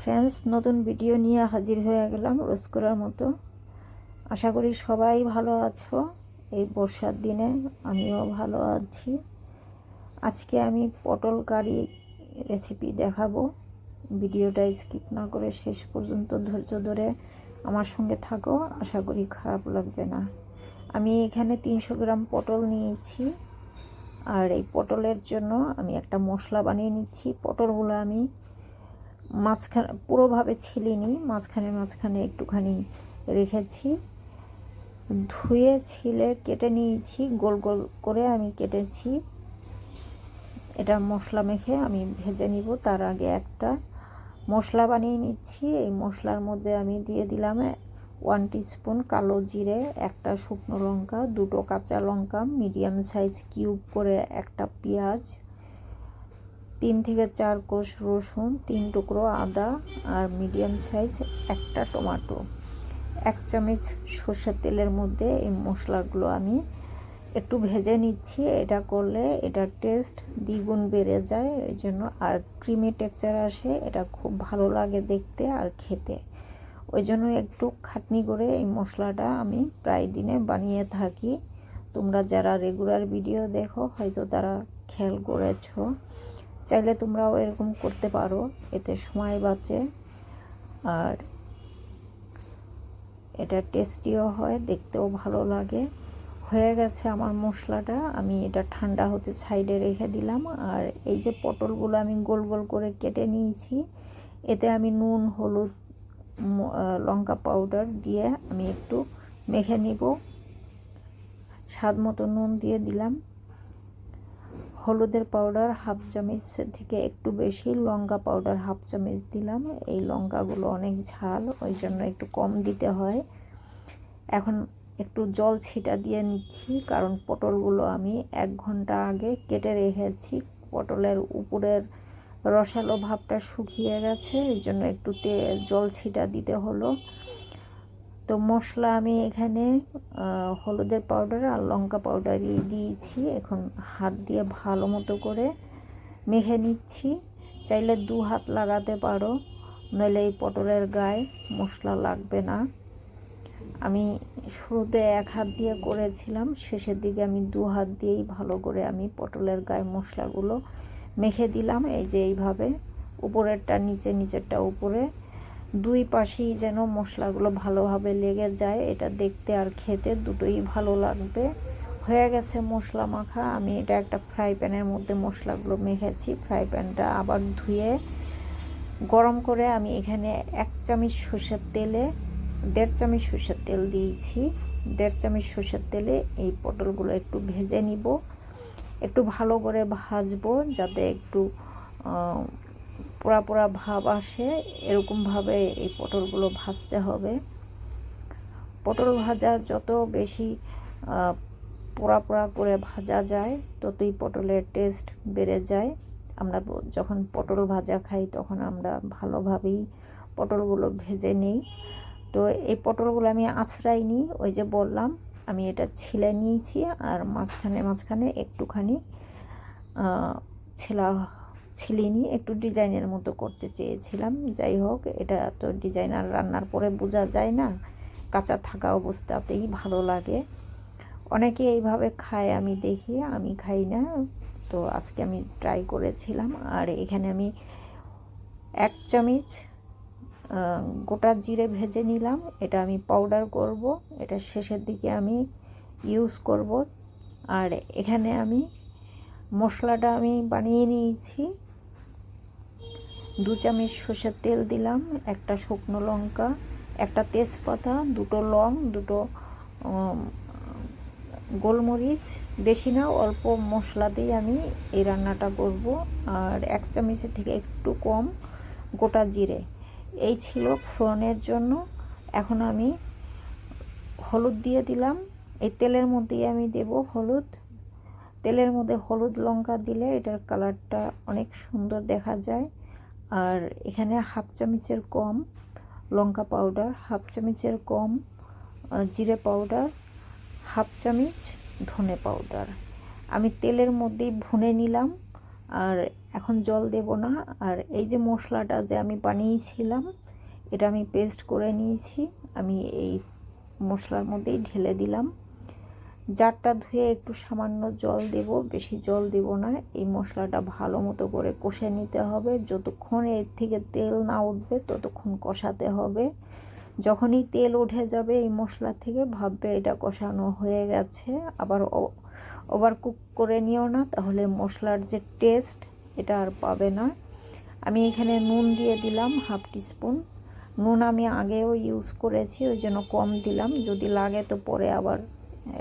Friends নতুন video নিয়ে হাজির হয়ে গেলাম রোজ করার মতো। আশা করি সবাই ভালো আছো। এই বর্ষার দিনে আমিও ভালো আছি। আজকে আমি পটল কারি রেসিপি দেখাবো। ভিডিওটা স্কিপ না করে শেষ পর্যন্ত ধৈর্য ধরে আমার সঙ্গে থাকো, আশা করি খারাপ লাগবে না। আমি এখানে তিনশো গ্রাম পটল নিয়েছি। আর এই পটলের জন্য আমি একটা মশলা বানিয়ে নিচ্ছি। পটলগুলো আমি মাঝখানে পুরোভাবে ছিলিনি মাঝখানে মাঝখানে একটুখানি রেখেছি। ধুয়ে ছিলে কেটে নিয়েছি, গোল গোল করে আমি কেটেছি। এটা মশলা মেখে আমি ভেজে নিব, তার আগে একটা মশলা বানিয়ে নিচ্ছি। এই মশলার মধ্যে আমি দিয়ে দিলাম ওয়ান স্পুন কালো জিরে, একটা শুকনো লঙ্কা, দুটো কাঁচা লঙ্কা, মিডিয়াম সাইজ কিউব করে একটা পেঁয়াজ তিন থেকে চার কোষ রসুন, তিন টুকরো আদা আর মিডিয়াম সাইজ একটা টমেটো। এক চামচ সর্ষের তেলের মধ্যে এই মশলাগুলো আমি একটু ভেজে নিচ্ছি। এটা করলে এটার টেস্ট দ্বিগুণ বেড়ে যায়। ওই জন্য আর ক্রিমি টেক্সচার আসে, এটা খুব ভালো লাগে দেখতে আর খেতে। ওই জন্য একটু খাটনি করে এই মশলাটা আমি প্রায় দিনে বানিয়ে থাকি। তোমরা যারা রেগুলার ভিডিও দেখো, হয়তো তারা খেয়াল করেছ। চাইলে তোমরাও এরকম করতে পারো। এতে সময় বাঁচে। আর এটা টেস্টিও হয়, দেখতেও ভালো লাগে। হয়ে গেছে আমার মশলাটা। আমি এটা ঠান্ডা হতে সাইডে রেখে দিলাম। আর এই যে পটলগুলো আমি গোল গোল করে কেটে নিয়েছি, এতে আমি নুন, হলুদ লঙ্কা পাউডার দিয়ে আমি একটু মেখে নিব। স্বাদ মতো নুন দিয়ে দিলাম। হলুদের পাউডার হাফ চামচ থেকে একটু বেশি লঙ্কা পাউডার হাফ চামচ দিলাম। এই লঙ্কাগুলো অনেক ঝাল, ওই জন্য একটু কম দিতে হয়। এখন একটু জল ছিটা দিয়ে নিচ্ছি, কারণ পটলগুলো আমি এক ঘণ্টা আগে কেটে রেখেছি। পটলের উপরের রসালো ভাবটা শুকিয়ে গেছে, এই জন্য একটু তে জল ছিটা দিতে হলো। তো মশলা আমি এখানে হলুদের পাউডার আর লঙ্কা পাউডারই দিয়েছি। এখন হাত দিয়ে ভালো মতো করে মেখে নিচ্ছি। চাইলে দু হাত লাগাতে পারো, নইলে এই পটলের গায়ে মশলা লাগবে না। আমি শুরুতে এক হাত দিয়ে করেছিলাম, শেষের দিকে আমি দু হাত দিয়েই ভালো করে আমি পটলের গায়ে মশলাগুলো মেখে দিলাম। এই যে এইভাবে, উপরেরটা নিচে, নিচেরটা উপরে দুই পাশেই যেন মশলাগুলো ভালোভাবে লেগে যায়। এটা দেখতে আর খেতে দুটোই ভালো লাগবে। হয়ে গেছে মশলা মাখা। আমি এটা একটা ফ্রাই প্যানের মধ্যে মশলাগুলো মেখেছি। ফ্রাই প্যানটা আবার ধুয়ে গরম করে আমি এখানে এক চামচ সর্ষের তেলে, দেড় চামচ সর্ষের তেল দিয়েছি। দেড় চামচ সর্ষের তেলে এই পটলগুলো একটু ভেজে নিব। একটু ভালো করে ভাজবো যাতে একটু পোড়া পোড়া ভাব আসে এরকমভাবে এই পটলগুলো ভাজতে হবে। পটল ভাজা যত বেশি পোড়া পোড়া করে ভাজা যায়, ততই পটলের টেস্ট বেড়ে যায়। আমরা যখন পটল ভাজা খাই, তখন আমরা ভালোভাবেই পটলগুলো ভেজে নিই। তো এই পটলগুলো আমি আশ্রাই নিই, ওই যে বললাম, আমি এটা ছিলে নিয়েছি, আর মাঝখানে মাঝখানে একটুখানি ছেলা ছিলিনি একটু ডিজাইনের মতো করতে চেয়েছিলাম। যাই হোক, এটা তো ডিজাইনার রান্নার পরে বোঝা যায় না। কাঁচা থাকা অবস্থাতেই ভালো লাগে। অনেকে এইভাবে খায়, আমি দেখি, আমি খাই না। তো আজকে আমি ট্রাই করেছিলাম। আর এখানে আমি এক চামচ গোটা জিরে ভেজে নিলাম। এটা আমি পাউডার করব। এটা শেষের দিকে আমি ইউজ করব। আর এখানে আমি মশলাটা আমি বানিয়ে নিয়েছি। দু চামচ সর্ষের তেল দিলাম, একটা শুকনো লঙ্কা, একটা তেজপাতা, দুটো লং, দুটো গোলমরিচ। বেশি না, অল্প মশলা দিয়ে আমি এই রান্নাটা করব। আর এক চামচের থেকে একটু কম গোটা জিরে। এই ছিল ফ্রনের জন্য। এখন আমি হলুদ দিয়ে দিলাম। এই তেলের মধ্যেই আমি দেব হলুদ। তেলের মধ্যে হলুদ লঙ্কা দিলে এটার কালারটা অনেক সুন্দর দেখা যায়। আর এখানে হাফ চামচের কম লঙ্কা পাউডার, হাফ চামচের কম জিরে পাউডার, হাফ চামচ ধনে পাউডার। আমি তেলের মধ্যেই ভুনে নিলাম আর এখন জল দেব না। আর এই যে মশলাটা যে আমি বানিয়েছিলাম, এটা আমি পেস্ট করে নিয়েছি। আমি এই মশলার মধ্যেই ঢেলে দিলাম। জারটা ধুয়ে একটু সামান্য জল দেব, বেশি জল দেব না। এই মশলাটা ভালো মতো করে কষে নিতে হবে। যতক্ষণ এর থেকে তেল না উঠবে, ততক্ষণ কষাতে হবে। যখনই তেল উঠে যাবে এই মশলা থেকে, ভাববে এটা কষানো হয়ে গেছে। আবার ওভার কুক করে নিও না, তাহলে মশলার যে টেস্ট, এটা আর পাবে না। আমি এখানে নুন দিয়ে দিলাম হাফ টিস্পুন। নুন আমি আগেও ইউজ করেছি, ওই জন্য কম দিলাম। যদি লাগে তো পরে আবার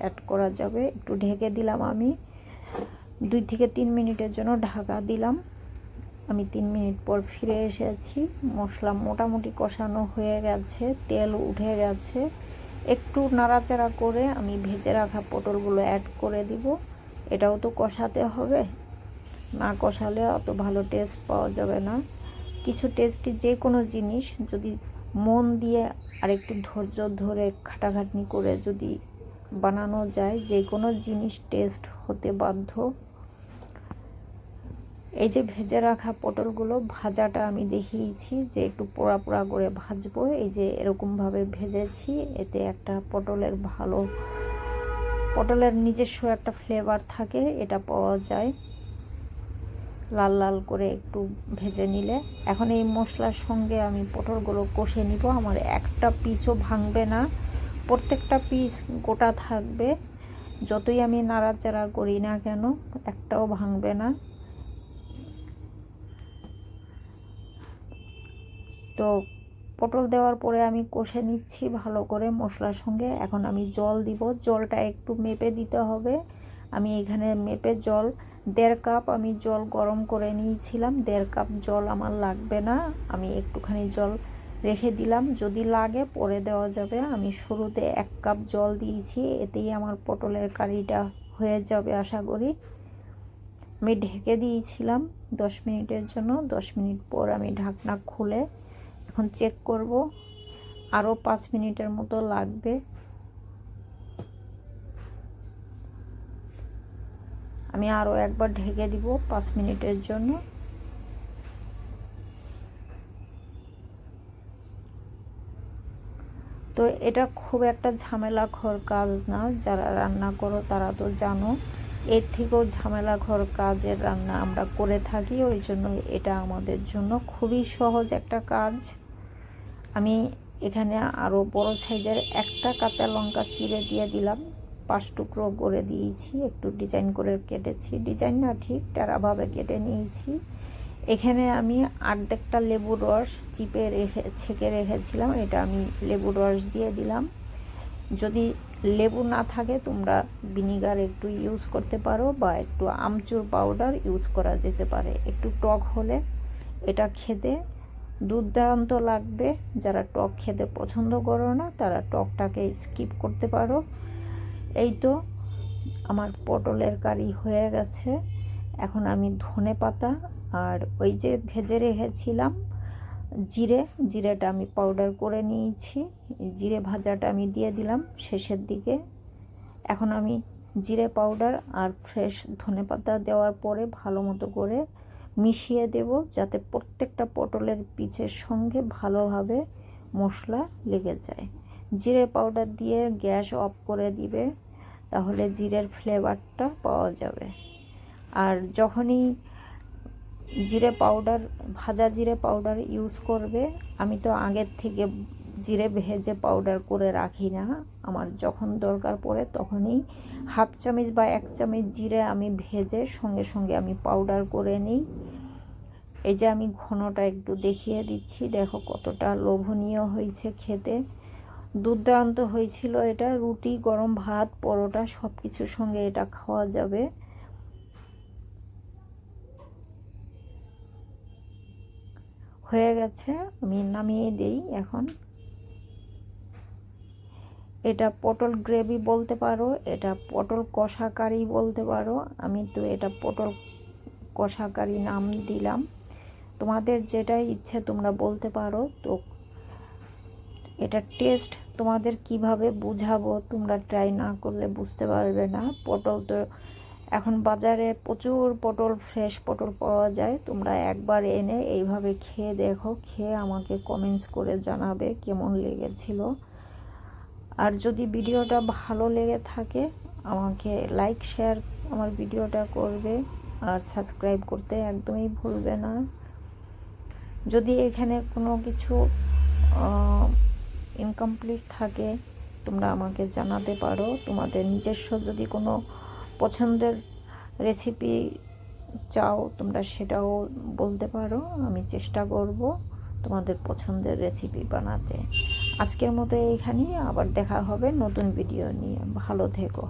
অ্যাড করা যাবে। একটু ঢেকে দিলাম আমি। দুই থেকে তিন মিনিটের জন্য ঢাকা দিলাম। আমি তিন মিনিট পর ফিরে এসেছি। মশলা মোটামুটি কষানো হয়ে গেছে, তেল উঠে গেছে। একটু নাড়াচাড়া করে আমি ভেজে রাখা পটলগুলো অ্যাড করে দিব। এটাও তো কষাতে হবে। না কষালে অত ভালো টেস্ট পাওয়া যাবে না। কিছু টেস্টি যে কোনো জিনিস যদি মন দিয়ে আর একটু ধৈর্য ধরে খাটাখাটনি করে যদি বানানো যায়, যে কোনো জিনিস টেস্ট হতে বাধ্য। এই যে ভেজে রাখা পটলগুলো, ভাজাটা আমি দেখিয়েছি যে একটু পোড়া পোড়া করে ভাজবো। এই যে এরকমভাবে ভেজেছি, এতে একটা পটলের ভালো, পটলের নিজস্ব একটা ফ্লেভার থাকে, এটা পাওয়া যায়। লাল লাল করে একটু ভেজে নিলে। এখন এই মশলার সঙ্গে আমি পটলগুলো কষে নিব। আমার একটা পিসও ভাঙবে না। প্রত্যেকটা পিস গোটা থাকবে। যতই আমি নাড়াচাড়া করি না কেন, একটাও ভাঙবে না। তো পটল দেওয়ার পরে আমি কষে নিচ্ছি ভালো করে মশলার সঙ্গে। এখন আমি জল দিব। জলটা একটু মেপে দিতে হবে। আমি এখানে মেপে জল, দেড় কাপ আমি জল গরম করে নিয়েছিলাম। দেড় কাপ জল আমার লাগবে না। আমি একটুখানি জল রেখে দিলাম। যদি লাগে পরে দেওয়া যাবে। আমি শুরুতে এক কাপ জল দিয়েছি। এতেই আমার পটলের কারিটা হয়ে যাবে আশা করি। আমি ঢেকে দিয়েছিলাম দশ মিনিটের জন্য। দশ মিনিট পর আমি ঢাকনা খুলে এখন চেক করব। আরও পাঁচ মিনিটের মতো লাগবে। আমি আরও একবার ঢেকে দিব পাঁচ মিনিটের জন্য। তো এটা খুব একটা ঝামেলাঘর কাজ না, যারা রান্না করো তারা তো জানো। এর থেকেও ঝামেলাঘর কাজের রান্না আমরা করে থাকি, ওই জন্য এটা আমাদের জন্য খুবই সহজ একটা কাজ। আমি এখানে আরও বড় সাইজের একটা কাঁচা লঙ্কা চিড়ে দিয়ে দিলাম। পাঁচ টুকরো করে দিয়েছি, একটু ডিজাইন করে কেটেছি। ডিজাইন না ঠিক টেরাভাবে কেটে নিয়েছি। এখানে আমি আর্ধেকটা লেবুর রস চিপে রেখে, ছেঁকে রেখেছিলাম, এটা আমি লেবুর রস দিয়ে দিলাম। যদি লেবু না থাকে, তোমরা ভিনিগার একটু ইউজ করতে পারো বা একটু আমচুর পাউডার ইউজ করা যেতে পারে। একটু টক হলে এটা খেতে দুর্দান্ত লাগবে। যারা টক খেতে পছন্দ করো না, তারা টকটাকে স্কিপ করতে পারো। এই তো আমার পটলের কারি হয়ে গেছে। এখন আমি ধনে পাতা আর ওই যে ভেজে রেখেছিলাম জিরে, জিরেটা আমি পাউডার করে নিয়েছি। জিরে ভাজাটা আমি দিয়ে দিলাম শেষের দিকে। এখন আমি জিরে পাউডার আর ফ্রেশ ধনে পাতা দেওয়ার পরে ভালো মতো করে মিশিয়ে দেব যাতে প্রত্যেকটা পটলের পিচের সঙ্গে ভালোভাবে মশলা লেগে যায়। জিরে পাউডার দিয়ে গ্যাস অফ করে দিবে, তাহলে জিরের ফ্লেভারটা পাওয়া যাবে। আর যখনই জিরে পাউডার, ভাজা জিরে পাউডার ইউজ করবে। আমি তো আগের থেকে জিরে ভেজে পাউডার করে রাখি না। আমার যখন দরকার পড়ে তখনই হাফ চামচ বা এক চামচ জিরে আমি ভেজে সঙ্গে সঙ্গে আমি পাউডার করে নিই। এই যে আমি ঘনটা একটু দেখিয়ে দিচ্ছি, দেখো কতটা লোভনীয় হয়েছে খেতে। দুর্দান্ত হয়েছিল এটা, রুটি, গরম ভাত, পরোটা সব কিছুর সঙ্গে এটা খাওয়া যাবে। হয়ে গেছে, আমি নামিয়ে দেই এখন। এটা পটল গ্রেভি বলতে পারো, এটা পটল কষা কারি বলতে পারো। আমি তো এটা পটল কষা কারি নাম দিলাম। তোমাদের যেটাই ইচ্ছে তোমরা বলতে পারো, তো এটা টেস্ট তোমাদের কীভাবে বুঝাবো তোমরা ট্রাই না করলে বুঝতে পারবে না। পটল তো এখন বাজারে প্রচুর পটল ফ্রেশ পটল পাওয়া যায়। তোমরা একবার এনে এইভাবে খেয়ে দেখো, খেয়ে আমাকে কমেন্টস করে জানাবে কেমন লেগেছিল। আর যদি ভিডিওটা ভালো লেগে থাকে, আমাকে লাইক শেয়ার আমার ভিডিওটা করবে। আর সাবস্ক্রাইব করতে একদমই ভুলবে না। যদি এখানে কোনো কিছু ইনকমপ্লিট থাকে, তোমরা আমাকে জানাতে পারো। তোমাদের নিজস্ব যদি কোনো পছন্দের রেসিপি চাও, তোমরা সেটাও বলতে পারো। আমি চেষ্টা করব তোমাদের পছন্দের রেসিপি বানাতে। আজকের মতো এইখানেই, আবার দেখা হবে নতুন ভিডিও নিয়ে। ভালো থেকো।